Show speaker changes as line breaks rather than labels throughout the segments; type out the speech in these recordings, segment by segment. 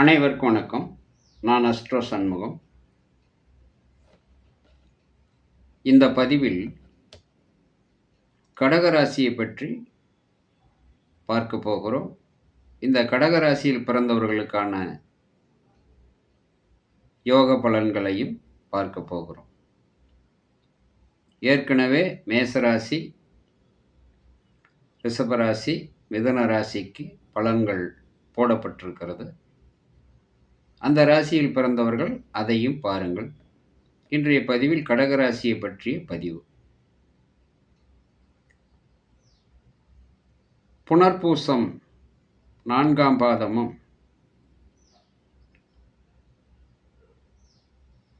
அனைவருக்கும் வணக்கம். நான் அஸ்ட்ரோ சண்முகம். இந்த பதிவில் கடகராசியை பற்றி பார்க்க போகிறோம். இந்த கடகராசியில் பிறந்தவர்களுக்கான யோக பலன்களையும் பார்க்க போகிறோம். ஏற்கனவே மேசராசி ரிஷபராசி மிதன ராசிக்கு பலன்கள் போடப்பட்டிருக்கிறது. அந்த ராசியில் பிறந்தவர்கள் அதையும் பாருங்கள். இன்றைய பதிவில் கடகராசியை பற்றிய பதிவு. புனர்பூசம் நான்காம் பாதமும்.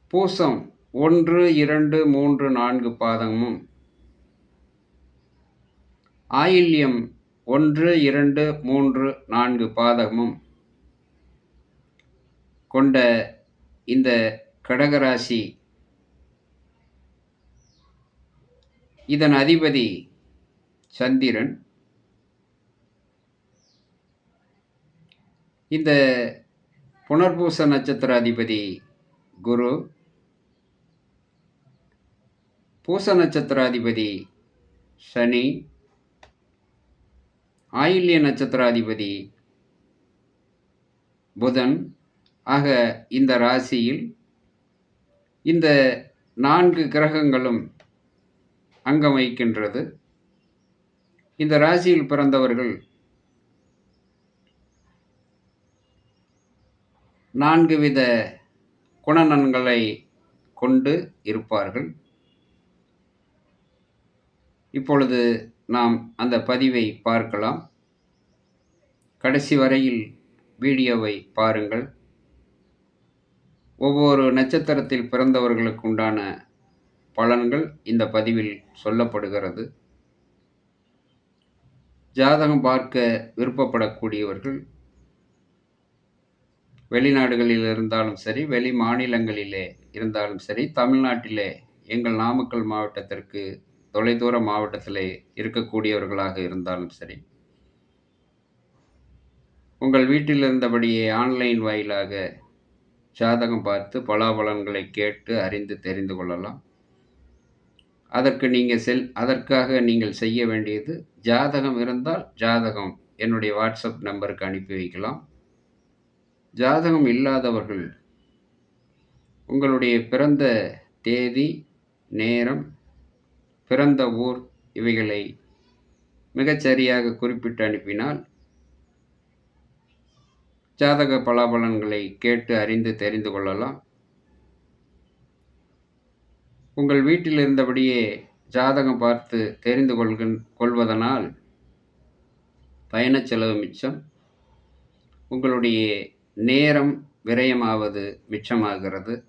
பூசம் ஒன்று இரண்டு மூன்று நான்கு பாதமும். ஆயில்யம் ஒன்று இரண்டு மூன்று நான்கு பாதமும். கொண்ட இந்த கடகராசி இதன் அதிபதி சந்திரன். இந்த புனர்பூச நட்சத்திர அதிபதி குரு. பூச நட்சத்திராதிபதி சனி. ஆயில்ய நட்சத்திராதிபதி புதன். ஆக இந்த ராசியில் இந்த நான்கு கிரகங்களும் அங்கம் வகிக்கின்றது. இந்த ராசியில் பிறந்தவர்கள் நான்கு வித குணநன்களை கொண்டு இருப்பார்கள். இப்பொழுது நாம் அந்த பதிவை பார்க்கலாம். கடைசி வரையில் வீடியோவை பாருங்கள். ஒவ்வொரு நட்சத்திரத்தில் பிறந்தவர்களுக்கு உண்டான பலன்கள் இந்த பதிவில் சொல்லப்படுகிறது. ஜாதகம் பார்க்க விருப்பப்படக்கூடியவர்கள் வெளிநாடுகளில் இருந்தாலும் சரி வெளி மாநிலங்களிலே இருந்தாலும் சரி தமிழ்நாட்டிலே எங்கள் நாமக்கல் மாவட்டத்திற்கு தொலைதூர மாவட்டத்தில் இருக்கக்கூடியவர்களாக இருந்தாலும் சரி உங்கள் வீட்டில் இருந்தபடியே ஆன்லைன் வாயிலாக ஜாதகம் பார்த்து பலாபலன்களை கேட்டு அறிந்து தெரிந்து கொள்ளலாம். அதற்கு நீங்கள் செல் அதற்காக நீங்கள் செய்ய வேண்டியது ஜாதகம் இருந்தால் ஜாதகம். என்னுடைய வாட்ஸ்அப் நம்பருக்கு அனுப்பி வைக்கலாம். ஜாதகம் இல்லாதவர்கள் உங்களுடைய பிறந்த தேதி நேரம் பிறந்த ஊர் இவைகளை மிகச்சரியாக குறிப்பிட்டு அனுப்பினால் ஜாதக பலாபலன்களை கேட்டு அறிந்து தெரிந்து கொள்ளலாம். உங்கள் வீட்டில் இருந்தபடியே ஜாதகம் பார்த்து தெரிந்து கொள்கின் கொள்வதனால் பயணச் செலவு மிச்சம். உங்களுடைய நேரம் விரயமாவது மிச்சமாகிறது.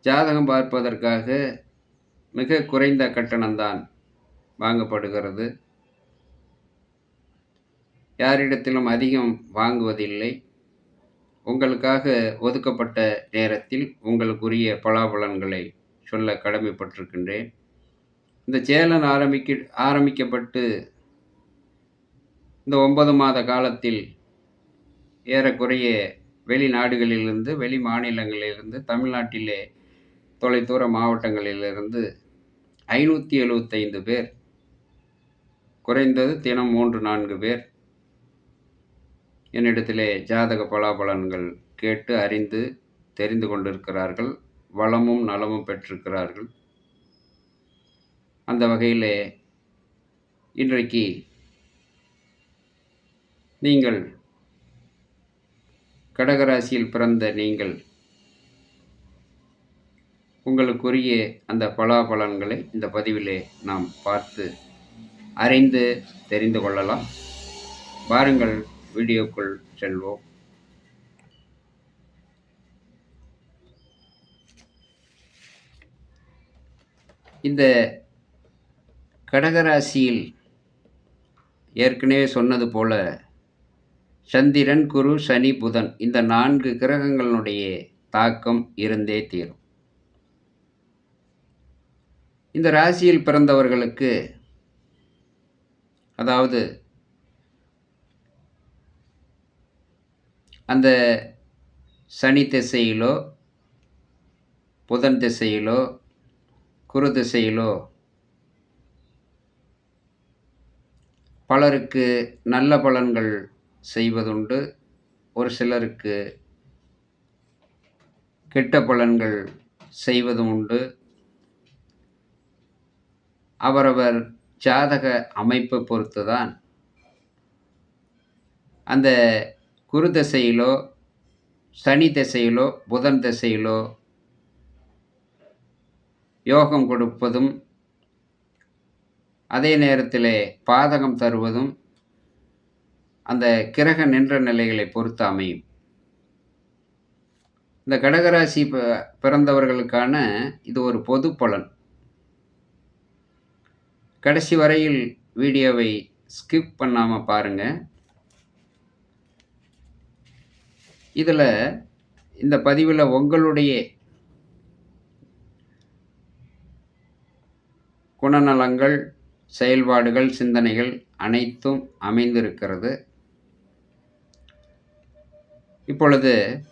ஜாதகம் பார்ப்பதற்காக மிக குறைந்த கட்டணம்தான் வாங்கப்படுகிறது. யாரிடத்திலும் அதிகம் வாங்குவதில்லை. உங்களுக்காக ஒதுக்கப்பட்ட நேரத்தில் உங்களுக்குரிய பலாபலன்களை சொல்ல கடமைப்பட்டிருக்கின்றேன். இந்த சேலன் ஆரம்பிக்க ஆரம்பிக்கப்பட்டு இந்த ஒன்பது மாத காலத்தில் ஏறக்குறைய வெளிநாடுகளிலிருந்து வெளி மாநிலங்களிலிருந்து தமிழ்நாட்டிலே தொலைதூர மாவட்டங்களிலிருந்து ஐநூற்றி எழுபத்தைந்து பேர் குறைந்தது தினம் மூன்று நான்கு பேர் என்னிடத்திலே ஜாதக பலாபலன்கள் கேட்டு அறிந்து தெரிந்து கொண்டிருக்கிறார்கள் வளமும் நலமும் பெற்றிருக்கிறார்கள். அந்த வகையிலே இன்றைக்கு நீங்கள் கடகராசியில் பிறந்த நீங்கள் உங்களுக்குரிய அந்த பலாபலன்களை இந்த பதிவிலே நாம் பார்த்து அறிந்து தெரிந்து கொள்ளலாம். வாருங்கள் வீடியோக்குள் செல்வோம். இந்த கடகராசியில் ஏற்கனவே சொன்னது போல சந்திரன் குரு சனி புதன் இந்த நான்கு கிரகங்களுடைய தாக்கம் இருந்தே தீரும். இந்த ராசியில் பிறந்தவர்களுக்கு அதாவது அந்த சனி திசையிலோ புதன் திசையிலோ குரு திசையிலோ பலருக்கு நல்ல பலன்கள் செய்வதுண்டு. ஒரு சிலருக்கு கெட்ட பலன்கள் செய்வதும் உண்டு அவரவர் ஜாதக அமைப்பை பொறுத்து தான் அந்த குரு திசையிலோ சனி திசையிலோ புதன் திசையிலோ யோகம் கொடுப்பதும் அதே நேரத்தில் பாதகம் தருவதும் அந்த கிரக நின்ற நிலைகளை பொறுத்து அமையும். இந்த கடகராசி பிறந்தவர்களுக்கான இது ஒரு பொது பலன். கடைசி வரையில் வீடியோவை ஸ்கிப் பண்ணாமல் பாருங்கள் இதில் இந்த பதிவில் உங்களுடைய குணநலங்கள் செயல்பாடுகள் சிந்தனைகள் அனைத்தும் அமைந்திருக்கிறது. இப்பொழுது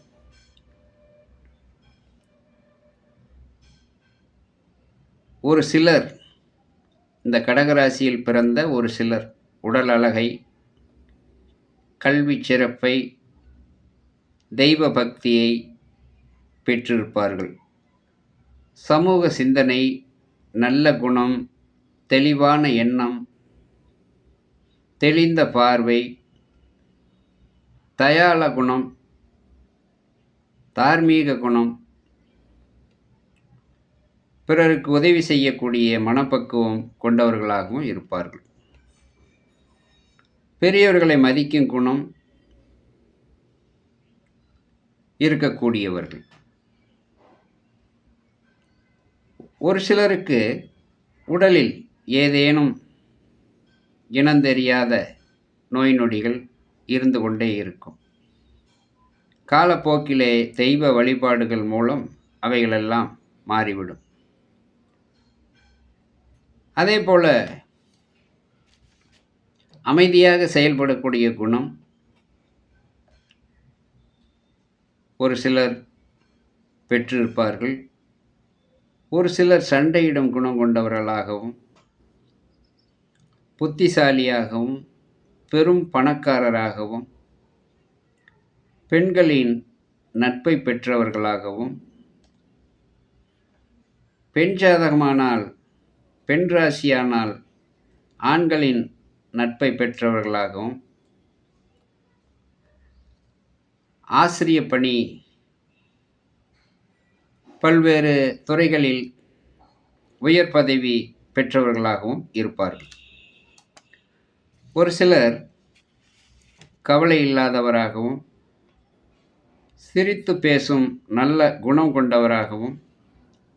ஒரு சிலர் இந்த கடகராசியில் பிறந்த ஒரு சிலர் உடல் அழகை கல்வி சிறப்பை தெய்வ பக்தியை பெற்றிருப்பார்கள். சமூக சிந்தனை நல்ல குணம் தெளிவான எண்ணம் தெளிந்த பார்வை தயாள குணம் தார்மீக குணம் பிறருக்கு உதவி செய்யக்கூடிய மனப்பக்குவம் கொண்டவர்களாகவும் இருப்பார்கள். பெரியவர்களை மதிக்கும் குணம் இருக்கக்கூடியவர்கள். ஒரு சிலருக்கு உடலில் ஏதேனும் இனந்தெரியாத நோய் நொடிகள் இருந்து கொண்டே இருக்கும். காலப்போக்கிலே தெய்வ வழிபாடுகள் மூலம் அவைகளெல்லாம் மாறிவிடும். அதே போல் அமைதியாக செயல்படக்கூடிய குணம் ஒரு சிலர் பெற்றிருப்பார்கள். ஒரு சிலர் சண்டையிடும் குணம் கொண்டவர்களாகவும் புத்திசாலியாகவும் பெரும் பணக்காரராகவும் பெண்களின் நட்பை பெற்றவர்களாகவும் பெண் ஜாதகமானால் பெண் ராசியானால் ஆண்களின் நட்பை பெற்றவர்களாகவும் ஆசிரிய பணி பல்வேறு துறைகளில் உயர் பதவி பெற்றவர்களாகவும் இருப்பார்கள். ஒரு சிலர் கவலை இல்லாதவராகவும் சிரித்து பேசும் நல்ல குணம் கொண்டவராகவும்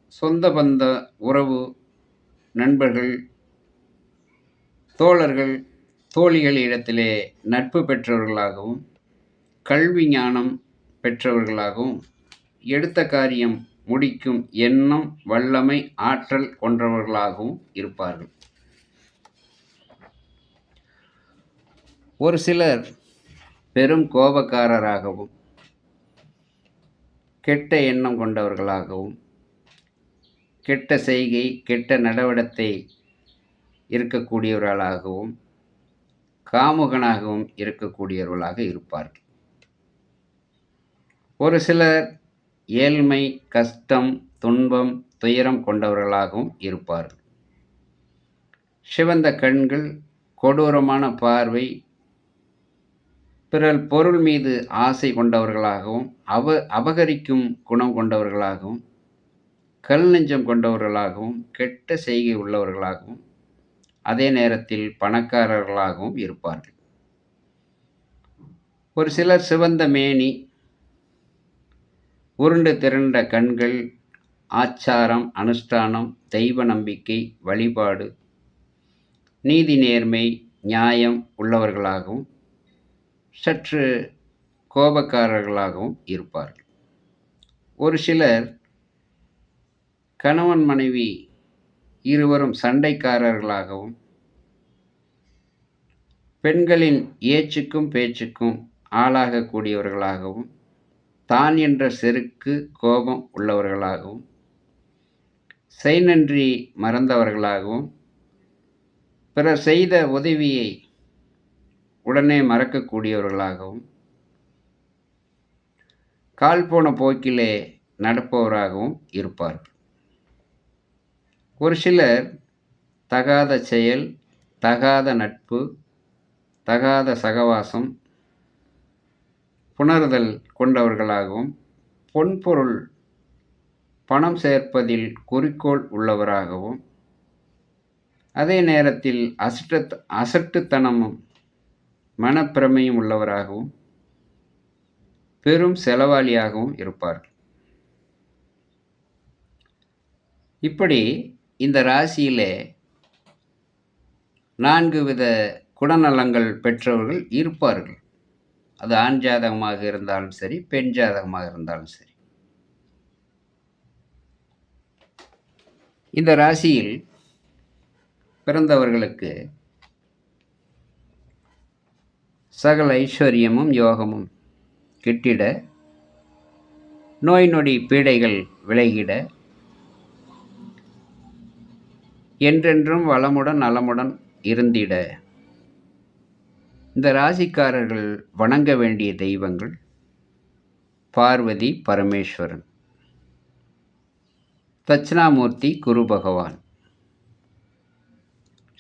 சொந்த பந்த உறவு நண்பர்கள் தோழர்கள் தோழிகள் இடத்திலே நட்பு பெற்றவர்களாகவும் கல்வி ஞானம் பெற்றவர்களாகவும் எடுத்த காரியம் முடிக்கும் எண்ணம் வல்லமை ஆற்றல் கொண்டவர்களாகவும் இருப்பார்கள். ஒரு சிலர் பெரும் கோபக்காரராகவும் கெட்ட எண்ணம் கொண்டவர்களாகவும் கெட்ட செய்கை கெட்ட நடவடிக்கை இருக்கக்கூடியவர்களாகவும் காமுகனாகவும் இருக்கக்கூடியவர்களாக இருப்பார்கள். ஒரு சிலர் ஏழ்மை கஷ்டம் துன்பம் துயரம் கொண்டவர்களாகவும் இருப்பார்கள். சிவந்த கண்கள் கொடூரமான பார்வை பிறர் பொருள் மீது ஆசை கொண்டவர்களாகவும் அவ அபகரிக்கும் குணம் கொண்டவர்களாகவும் கல் நெஞ்சம் கொண்டவர்களாகவும் கெட்ட செய்கை உள்ளவர்களாகவும் அதே நேரத்தில் பணக்காரர்களாகவும் இருப்பார்கள். ஒரு சிலர் சிவந்த மேனி உருண்டு திரண்ட கண்கள் ஆச்சாரம் அனுஷ்டானம் தெய்வ நம்பிக்கை வழிபாடு நீதி நேர்மை நியாயம் உள்ளவர்களாகவும் சற்று கோபக்காரர்களாகவும் இருப்பார்கள். ஒரு சிலர் கணவன் மனைவி இருவரும் சண்டைக்காரர்களாகவும் பெண்களின் ஏச்சுக்கும் பேச்சுக்கும் ஆளாகக்கூடியவர்களாகவும் தான் என்ற செருக்கு கோபம் உள்ளவர்களாகவும் செய் நன்றி மறந்தவர்களாகவும் பிறர் செய்த உதவியை உடனே மறக்கக்கூடியவர்களாகவும் கால் போன போக்கிலே நடப்பவராகவும் இருப்பார்கள். ஒரு சிலர் தகாத செயல் தகாத நட்பு தகாத சகவாசம் புணர்தல் கொண்டவர்களாகவும் பொன்பொருள் பணம் சேர்ப்பதில் குறிக்கோள் உள்ளவராகவும் அதே நேரத்தில் அசட்டு அசட்டுத்தனமும் மனப்பிரமையும் உள்ளவராகவும் பெரும் செலவாளியாகவும் இருப்பார்கள். இப்படி இந்த ராசியிலே நான்கு வித குணநலங்கள் பெற்றவர்கள் இருப்பார்கள். அது ஆண் ஜாதகமாக இருந்தாலும் சரி பெண் ஜாதகமாக இருந்தாலும் சரி. இந்த ராசியில் பிறந்தவர்களுக்கு சகல ஐஸ்வர்யமும் யோகமும் கிட்டிட நோய் நொடி பீடைகள் விலகிட என்றென்றும் வளமுடன் நலமுடன் இருந்திட. இந்த ராசிக்காரர்கள் வணங்க வேண்டிய தெய்வங்கள் பார்வதி பரமேஸ்வரன். தட்சிணாமூர்த்தி குரு பகவான்.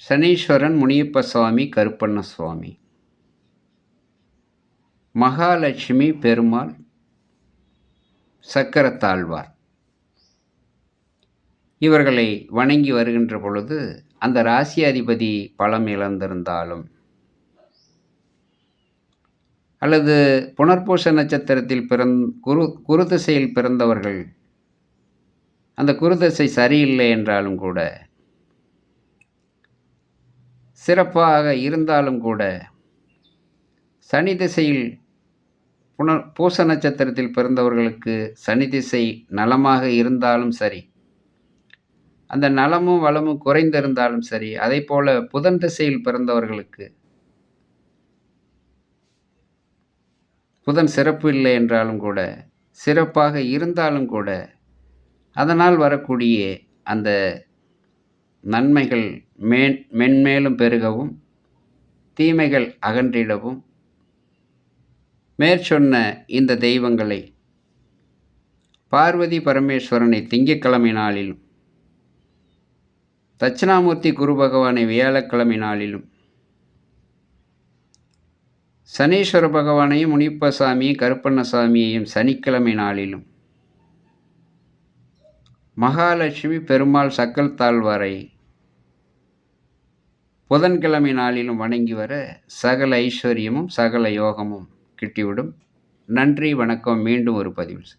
சனீஸ்வரன் முனியப்ப சுவாமி கருப்பண்ண சுவாமி. மகாலட்சுமி பெருமாள் சக்கரத்தாழ்வார் இவர்களை வணங்கி வருகின்ற பொழுது அந்த ராசி அதிபதி பலம் இழந்திருந்தாலும் அல்லது புனர்பூச நட்சத்திரத்தில் பிறந் குரு குரு திசையில் பிறந்தவர்கள் அந்த குரு திசை சரியில்லை என்றாலும் கூட சிறப்பாக இருந்தாலும் கூட சனி திசையில் புனர் பூச நட்சத்திரத்தில் பிறந்தவர்களுக்கு சனி திசை நலமாக இருந்தாலும் சரி அந்த நலமும் வளமும் குறைந்திருந்தாலும் சரி அதே போல் புதன் திசையில் பிறந்தவர்களுக்கு புதன் சிறப்பு இல்லை என்றாலும் கூட சிறப்பாக இருந்தாலும் கூட அதனால் வரக்கூடிய அந்த நன்மைகள் மேன் மென்மேலும் பெருகவும் தீமைகள் அகன்றிடவும் மேற்சொன்ன இந்த தெய்வங்களை பார்வதி பரமேஸ்வரனை திங்கக்கிழமை நாளிலும் தட்சிணாமூர்த்தி குரு பகவானை வியாழக்கிழமை நாளிலும் சனீஸ்வர பகவானையும் முனிப்பசாமியும் கருப்பண்ணசாமியையும் சனிக்கிழமை நாளிலும் மகாலட்சுமி பெருமாள் சக்கல் தாழ்வாரை புதன்கிழமை நாளிலும் வணங்கி வர சகல ஐஸ்வர்யமும் சகல யோகமும் கிட்டிவிடும். நன்றி வணக்கம். மீண்டும் ஒரு பதிவில்